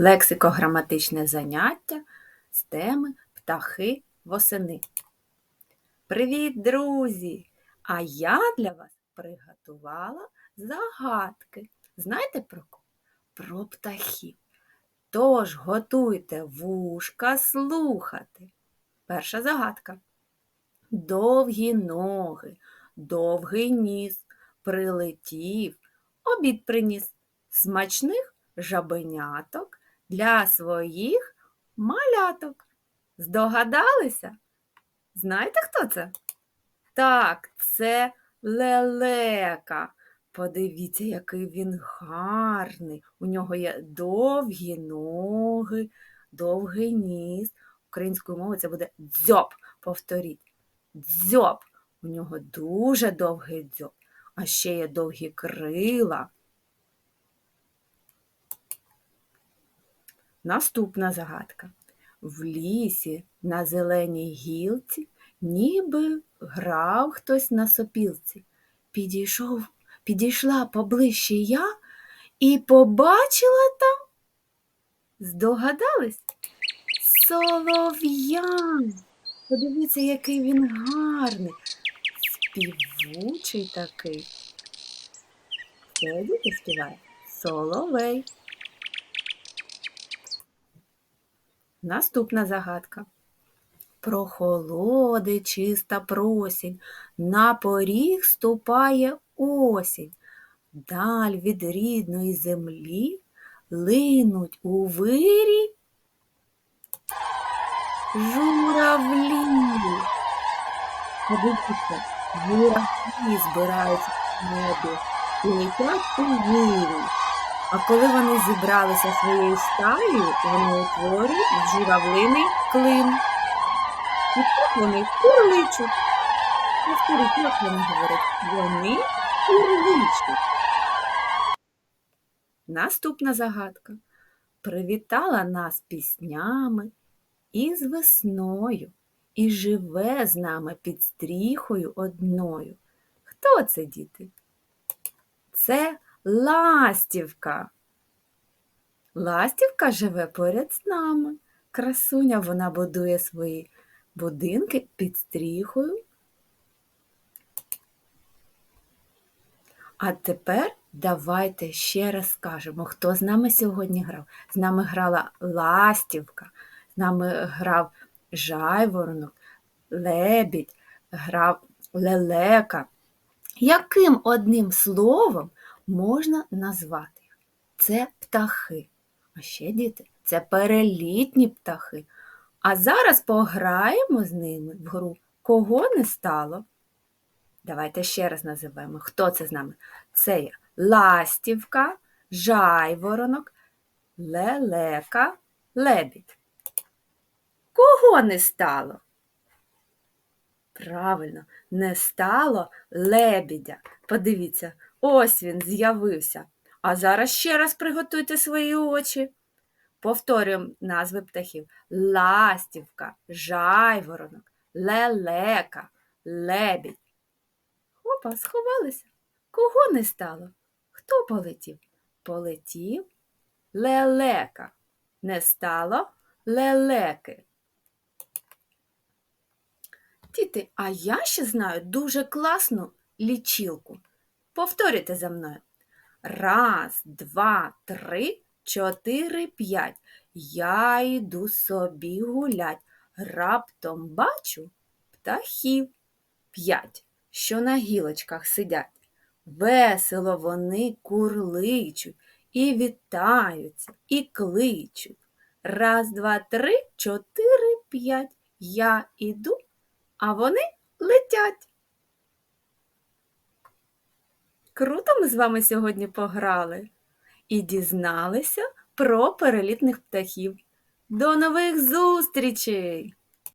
Лексико-граматичне заняття з теми птахи восени. Привіт, друзі! А я для вас приготувала загадки. Знаєте про кого? Про птахів. Тож готуйте вушка слухати. Перша загадка. Довгі ноги, довгий ніс, прилетів, обід приніс смачних жабеняток для своїх маляток. Здогадалися? Знаєте, хто це? Так, це лелека. Подивіться, який він гарний. У нього є довгі ноги, довгий ніс. Українською мовою це буде дзьоб. Повторіть. Дзьоб. У нього дуже довгий дзьоб, а ще є довгі крила. Наступна загадка. В лісі на зеленій гілці ніби грав хтось на сопілці. Підійшов, підійшла поближче я і побачила там. Здогадались? Солов'ян. Подивіться, який він гарний, співучий такий. Це діти співає Соловей. Наступна загадка. Прохолоди чиста просінь, на поріг ступає осінь. Даль від рідної землі линуть у вирі журавлі. Подивіться, журавлі збираються в небі і летять у вирі. А коли вони зібралися своєю стаєю, вони утворюють журавлиний клин. І так вони курличуть. Повторіть, як вони говорять, вони курличуть. Наступна загадка. Привітала нас піснями і з весною, і живе з нами під стріхою одною. Хто це, діти? Це ластівка. Ластівка живе поряд з нами. Красуня вона будує свої будинки під стріхою. А тепер давайте ще раз скажемо, хто з нами сьогодні грав. З нами грала ластівка, з нами грав жайворонок, лебідь, грав лелека. Яким одним словом можна назвати? Це птахи. А ще діти, це перелітні птахи. А зараз пограємо з ними в гру кого не стало. Давайте ще раз називаємо, хто це з нами? Це є ластівка, жайворонок, лелека, лебідь. Кого не стало? Правильно, не стало лебідя. Подивіться, ось він з'явився. А зараз ще раз приготуйте свої очі. Повторюємо назви птахів: ластівка, жайворонок, лелека, лебідь. Опа, сховалися. Кого не стало? Хто полетів? Полетів лелека. Не стало лелеки. Діти, а я ще знаю дуже класну лічилку. Повторюйте за мною. Раз, два, три, чотири, п'ять. Я йду собі гулять. Раптом бачу птахів п'ять, що на гілочках сидять. Весело вони курличуть і вітаються, і кличуть. Раз, два, три, чотири, п'ять. Я іду, а вони летять. Круто ми з вами сьогодні пограли і дізналися про перелітних птахів. До нових зустрічей!